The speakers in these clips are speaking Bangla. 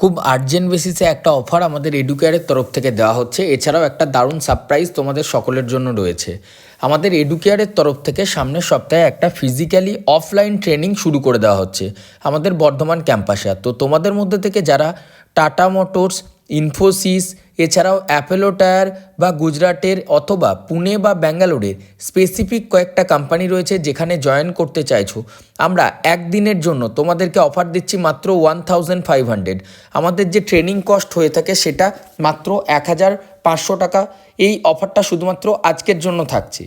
খুব আর্জেন্ট বেসিসে একটা অফার আমাদের এডুকেয়ারের তরফ থেকে দেওয়া হচ্ছে। এছাড়াও একটা দারুণ সারপ্রাইজ তোমাদের সকলের জন্য রয়েছে। আমাদের এডুকেয়ারের তরফ থেকে সামনের সপ্তাহে একটা ফিজিক্যালি অফলাইন ট্রেনিং শুরু করে দেওয়া হচ্ছে আমাদের বর্ধমান ক্যাম্পাসে তো তোমাদের মধ্যে থেকে যারা টাটা মোটরস ইনফোসিস এছাড়াও অ্যাপেলো টায়ার বা গুজরাটের অথবা পুনে বা ব্যাঙ্গালোরের স্পেসিফিক কয়েকটা কোম্পানি রয়েছে যেখানে জয়েন করতে চাইছো। আমরা একদিনের জন্য তোমাদেরকে অফার দিচ্ছি মাত্র ওয়ান থাউজেন্ড ফাইভ হান্ড্রেড আমাদের যে ট্রেনিং কস্ট হয়ে থাকে সেটা মাত্র এক হাজার পাঁচশো টাকা। এই অফারটা শুধুমাত্র আজকের জন্য থাকছে।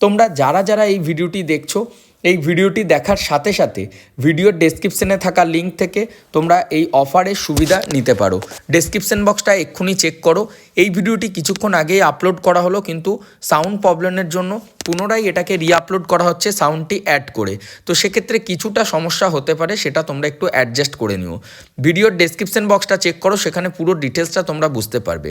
তোমরা যারা যারা এই ভিডিওটি দেখছ এই ভিডিওটি দেখার সাথে সাথে ভিডিওর ডেসক্রিপশানে থাকা লিঙ্ক থেকে তোমরা এই অফারের সুবিধা নিতে পারো। ডেসক্রিপশান বক্সটা এক্ষুনি চেক করো। এই ভিডিওটি কিছুক্ষণ আগেই আপলোড করা হলো, কিন্তু সাউন্ড প্রবলেমের জন্য পুনরায় এটাকে রিআপলোড করা হচ্ছে সাউন্ডটি অ্যাড করে। তো সেক্ষেত্রে কিছুটা সমস্যা হতে পারে, সেটা তোমরা একটু অ্যাডজাস্ট করে নিও। ভিডিওর ডেসক্রিপশন বক্সটা চেক করো, সেখানে পুরো ডিটেলসটা তোমরা বুঝতে পারবে।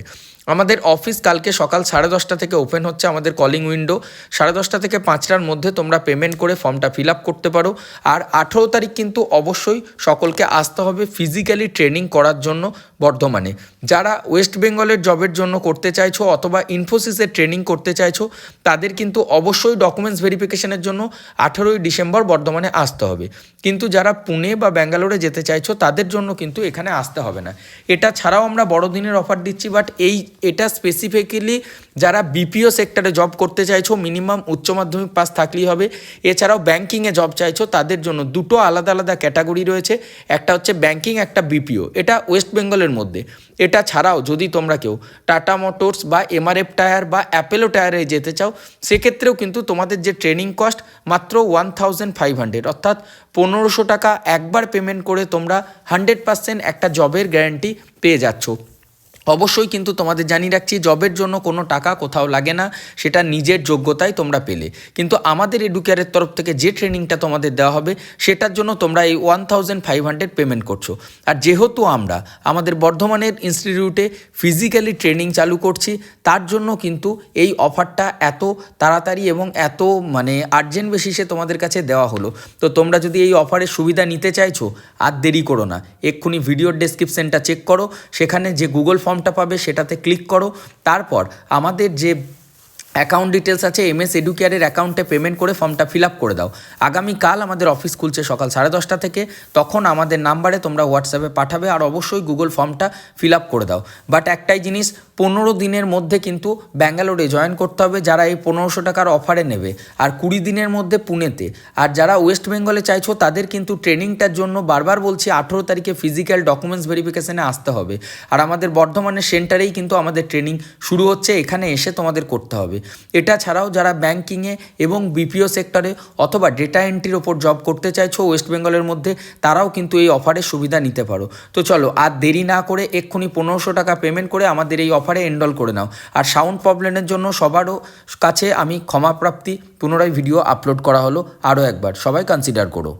আমাদের অফিস কালকে সকাল সাড়ে দশটা থেকে ওপেন হচ্ছে আমাদের কলিং উইন্ডো সাড়ে দশটা থেকে পাঁচটার মধ্যে তোমরা পেমেন্ট করে ফর্মটা ফিল আপ করতে পারো। আর আঠেরো তারিখ কিন্তু অবশ্যই সকলকে আসতে হবে ফিজিক্যালি ট্রেনিং করার জন্য। বর্ধমানে। যারা ওয়েস্ট বেঙ্গলের জবের জন্য করতে চাইছো অথবা ইনফোসিসের ট্রেনিং করতে চাইছো, তাদের কিন্তু অবশ্যই ডকুমেন্টস ভেরিফিকেশনের জন্য আঠেরোই ডিসেম্বর বর্ধমানে আসতে হবে। কিন্তু যারা পুনে বা ব্যাঙ্গালোরে যেতে চাইছো, তাদের জন্য কিন্তু এখানে আসতে হবে না। এটা ছাড়াও আমরা বড়দিনের অফার দিচ্ছি বাট এই, এটা স্পেসিফিক্যালি যারা বিপিও সেক্টরে জব করতে চাইছো মিনিমাম উচ্চ মাধ্যমিক পাস থাকলেই হবে। এছাড়াও ব্যাঙ্কিংয়ে জব চাইছো, তাদের জন্য দুটো আলাদা আলাদা ক্যাটাগরি রয়েছে। একটা হচ্ছে ব্যাঙ্কিং একটা বিপিও এটা ওয়েস্ট বেঙ্গলের মধ্যে। এটা ছাড়াও যদি তোমরা কেউ টাটা মোটরস বা এমআরএফ টায়ার বা অ্যাপেলো টায়ারে যেতে চাও, সেক্ষেত্রেও কিন্তু তোমাদের যে ট্রেনিং কস্ট মাত্র ওয়ান থাউজেন্ড ফাইভ হান্ড্রেড, অর্থাৎ পনেরোশো টাকা একবার পেমেন্ট করে তোমরা হান্ড্রেড পার্সেন্ট একটা জবের গ্যারান্টি পেয়ে যাচ্ছ। অবশ্যই কিন্তু তোমাদের জানিয়ে রাখছি জবের জন্য কোনো টাকা কোথাও লাগে না, সেটা নিজের যোগ্যতায় তোমরা পেলে। কিন্তু আমাদের এডুকেয়ারের তরফ থেকে যে ট্রেনিংটা তোমাদের দেওয়া হবে, সেটার জন্য তোমরা এই one thousand five hundred payment করছ। আর যেহেতু আমরা আমাদের বর্ধমানের ইনস্টিটিউটে ফিজিক্যালি ট্রেনিং চালু করছি, তার জন্য কিন্তু এই অফারটা এত তাড়াতাড়ি এবং এত মানে আর্জেন্ট বেসিসে তোমাদের কাছে দেওয়া হলো। তো তোমরা যদি এই অফারের সুবিধা নিতে চাইছো, আর দেরি করো না। এক্ষুনি ভিডিওর ডেসক্রিপশনটা চেক করো। সেখানে যে গুগল ফর্মটা পাবে সেটাতে ক্লিক করো। তারপর আমাদের যে অ্যাকাউন্ট ডিটেলস আছে এম এস এডুকেয়ারের অ্যাকাউন্টে পেমেন্ট করে ফর্মটা ফিল আপ করে দাও। আগামীকাল আমাদের অফিস খুলছে সকাল সাড়ে দশটা থেকে, তখন আমাদের নাম্বারে তোমরা হোয়াটসঅ্যাপে পাঠাবে আর অবশ্যই গুগল ফর্মটা ফিল আপ করে দাও। বাট একটাই জিনিস, পনেরো দিনের মধ্যে কিন্তু ব্যাঙ্গালোরে জয়েন করতে হবে যারা এই পনেরোশো টাকার অফারে নেবে। আর কুড়ি দিনের মধ্যে পুনেতে। আর যারা ওয়েস্ট বেঙ্গলে চাইছো, তাদের কিন্তু ট্রেনিংটার জন্য বারবার বলছি, আঠেরো তারিখে ফিজিক্যাল ডকুমেন্টস ভেরিফিকেশানে আসতে হবে। আর আমাদের বর্ধমানের সেন্টারেই কিন্তু আমাদের ট্রেনিং শুরু হচ্ছে, এখানে এসে তোমাদের করতে হবে। এটা ছাড়াও যারা ব্যাঙ্কিংয়ে এবং বিপিও সেক্টরে অথবা ডেটা এন্ট্রির ওপর জব করতে চাইছো ওয়েস্ট বেঙ্গলের মধ্যে, তারাও কিন্তু এই অফারের সুবিধা নিতে পারো। তো চলো, আর দেরি না করে এক্ষুনি পনেরোশো টাকা পেমেন্ট করে আমাদের এই অফারে এনরোল করে নাও। আর সাউন্ড প্রবলেমের জন্য সবারও কাছে আমি ক্ষমাপ্রাপ্তি, পুনরায় ভিডিও আপলোড করা হলো আরও একবার। সবাই কনসিডার করো।